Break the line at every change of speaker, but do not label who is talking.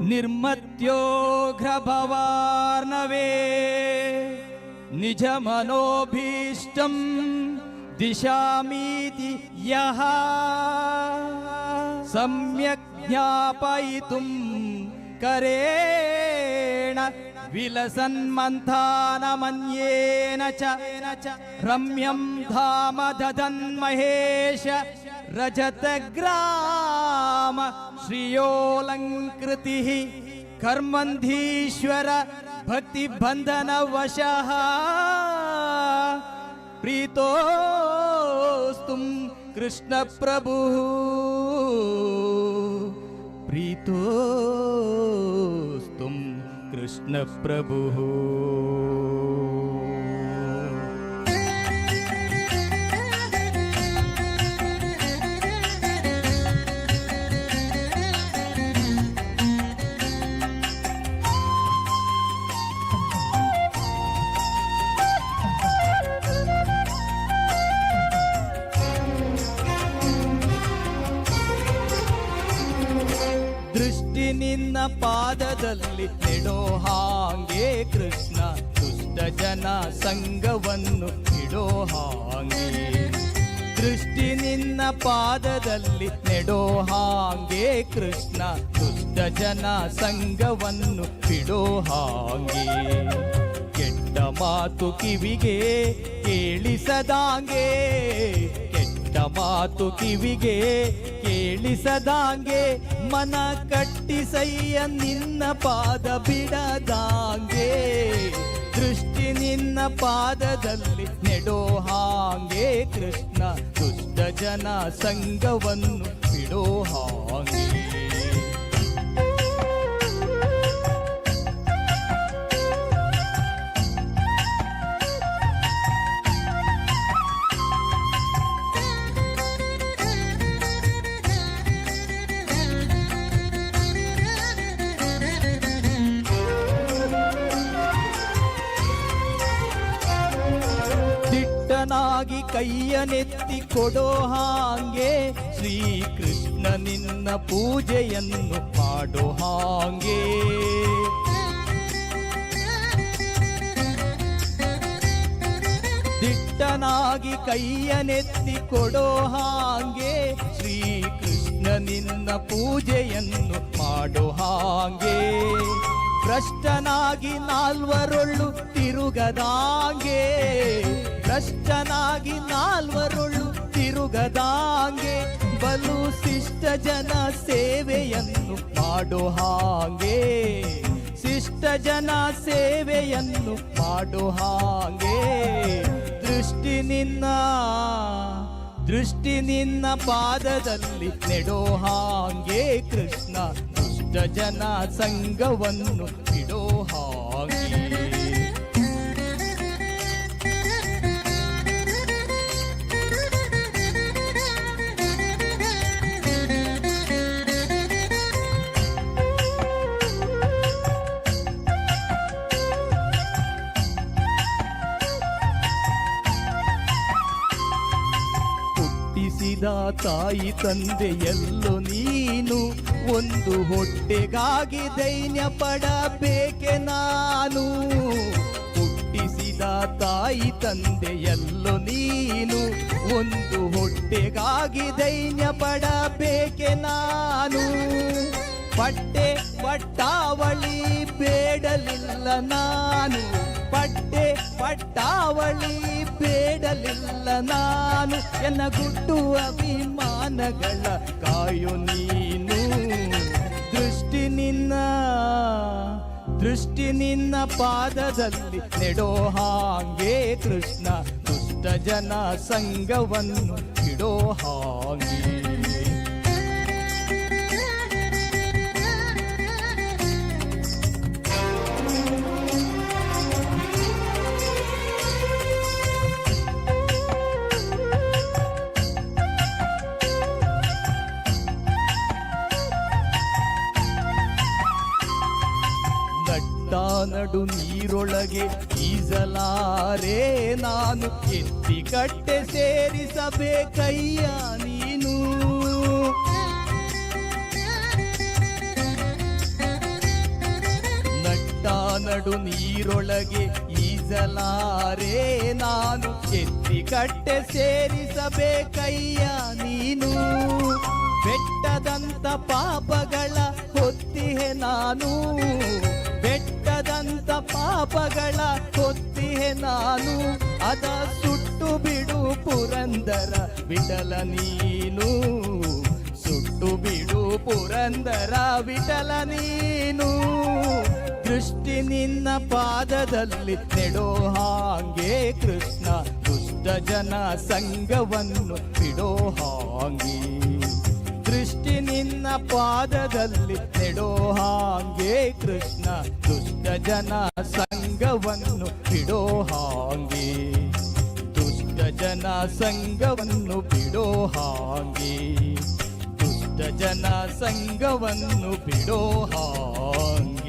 निर्मत्योघ्रभवार्णवे निजमनोभीष्टं दिशामीति यः सम्यक् ज्ञापयितुं करेण विलसन्मन्थानमन्येन च रम्यं धाम ददन्महेश रजतग्राम श्रियोऽलङ्कृतिः कर्मन्धीश्वर भक्तिबन्धनवशः प्रीतोस्तुं कृष्णप्रभुः प्रीतोस्तुं कृष्णप्रभुः ನಿನ್ನ ಪಾದದಲ್ಲಿ ನೆಡೋ ಹಾಂಗೆ ಕೃಷ್ಣ, ದುಷ್ಟ ಜನ ಸಂಘವನ್ನು ಇಡೋ ಹಾಂಗೆ. ದೃಷ್ಟಿ ನಿನ್ನ ಪಾದದಲ್ಲಿ ನೆಡೋ ಹಾಂಗೆ ಕೃಷ್ಣ, ದುಷ್ಟ ಜನ ಸಂಘವನ್ನು ಬಿಡೋ ಹಾಂಗೆ. ಕೆಟ್ಟ ಮಾತು ಕಿವಿಗೆ ಕೇಳಿಸದಾಂಗೆ, ಕೆಟ್ಟ ಮಾತು ಕಿವಿಗೆ ಕೇಳಿಸದಾಂಗೆ. ಮನ ಕಟ್ಟಿಸಯ್ಯ ನಿನ್ನ ಪಾದ ಬಿಡದಾಂಗೆ. ದೃಷ್ಟಿ ನಿನ್ನ ಪಾದದಲ್ಲಿ ನೆಡೋ ಹಾಂಗೆ. ಕೃಷ್ಣ ದುಷ್ಟ ಜನ ಸಂಘವನ್ನು ಬಿಡೋ ದಿಟ್ಟನಾಗಿ ಕೈಯನೆತ್ತಿ ಕೊಡೋ ಹಾಂಗೆ ಶ್ರೀಕೃಷ್ಣ ನಿನ್ನ ಪೂಜೆಯನ್ನು ಮಾಡೋ ಹಾಂಗೆ. ದಿಟ್ಟನಾಗಿ ಕೈಯನೆತ್ತಿ ಕೊಡೋ ಹಾಂಗೆ ಶ್ರೀಕೃಷ್ಣ ನಿನ್ನ ಪೂಜೆಯನ್ನು ಮಾಡೋ ಹಾಂಗೆ. ಭ್ರಷ್ಟನಾಗಿ ನಾಲ್ವರೊಳ್ಳು ತಿರುಗದಾಂಗೆ. ಭ್ರಷ್ಟನಾಗಿ ನಾಲ್ವರೊಳ್ಳು ತಿರುಗದಾಂಗೆ. ಬಲು ಶಿಷ್ಟ ಜನ ಸೇವೆಯನ್ನು ಮಾಡೋ ಹಾಗೆ. ಶಿಷ್ಟ ಜನ ಸೇವೆಯನ್ನು ಮಾಡೋ ಹಾಗೆ. ದೃಷ್ಟಿ ನಿನ್ನ ದೃಷ್ಟಿ ನಿನ್ನ ಪಾದದಲ್ಲಿ ನೆಡೋ ಹಾಗೆ ಕೃಷ್ಣ. ದುಷ್ಟ ಜನ ಸಂಘವನ್ನು ಬಿಡೋ ಹಾಗೆ. ತಾಯಿ ತಂದೆ ಎಲ್ಲೋ ನೀನು ಒಂದು ಹೊಟ್ಟೆಗಾಗಿ ದೈನ್ಯ ಪಡಬೇಕೆ ನಾನು? ಹುಟ್ಟಿಸಿದ ತಾಯಿ ತಂದೆಯಲ್ಲೋ ನೀನು? ಒಂದು ಹೊಟ್ಟೆಗಾಗಿ ದೈನ್ಯ ಪಡಬೇಕೆ ನಾನು? ಪಟ್ಟೆ ಪಟ್ಟಾವಳಿ ಬೇಡಲಿಲ್ಲ ನಾನು. ಪಟ್ಟೆ ಪಟ್ಟಾವಳಿ ಬೇಡಲಿಲ್ಲ ನಾನು. ಎನ್ನ ಗುಟ್ಟು ಅಭಿಮಾನಗಳ ಕಾಯು ನೀನು. ದೃಷ್ಟಿ ನಿನ್ನ ದೃಷ್ಟಿ ನಿನ್ನ ಪಾದದಲ್ಲಿ ನೆಡೋ ಹಾಂಗೆ ಕೃಷ್ಣ ದುಷ್ಟ ಜನ ಸಂಘವನ್ನು ಇಡೋ ಹಾಂಗೆ. ನಡು ನೀರೊಳಗೆ ಈಜಲಾರೆ ನಾನು. ಎತ್ತಿ ಕಟ್ಟೆ ಸೇರಿಸಬೇಕಯ್ಯ ನೀನು. ನಡು ನೀರೊಳಗೆ ಈಜಲಾರೆ ನಾನು. ಎತ್ತಿ ಕಟ್ಟೆ ಸೇರಿಸಬೇಕಯ್ಯ ನೀನು. ಬೆಟ್ಟದಂತ ಪಾಪಗಳ ಹೊತ್ತಿಹೆ ನಾನು. ನಾನು ಅದ ಸುಟ್ಟು ಬಿಡು ಪುರಂದರ, ವಿಠಲ ನೀನು. ಸುಟ್ಟು ಬಿಡು ಪುರಂದರ, ವಿಠಲ ನೀನು. ದೃಷ್ಟಿ ನಿನ್ನ ಪಾದದಲ್ಲಿ ನೆಡೋ ಹಾಂಗೆ ಕೃಷ್ಣ, ದುಷ್ಟ ಜನ ಸಂಘವನ್ನು ಬಿಡೋ ಹಾಂಗೆ. ದೃಷ್ಟಿ ನಿನ್ನ ಪಾದದಲ್ಲಿ ನೆಡೋ ಹಾಂಗೆ ಕೃಷ್ಣ ದುಷ್ಟ ಜನ ಸಂಘವನ್ನು ಬಿಡೋ ಹಾಂಗೆ. ದುಷ್ಟ ಜನ ಸಂಘವನ್ನು ಬಿಡೋ ಹಾಂಗೆ. ದುಷ್ಟ ಜನ ಸಂಘವನ್ನು ಬಿಡೋ ಹಾಂಗೆ.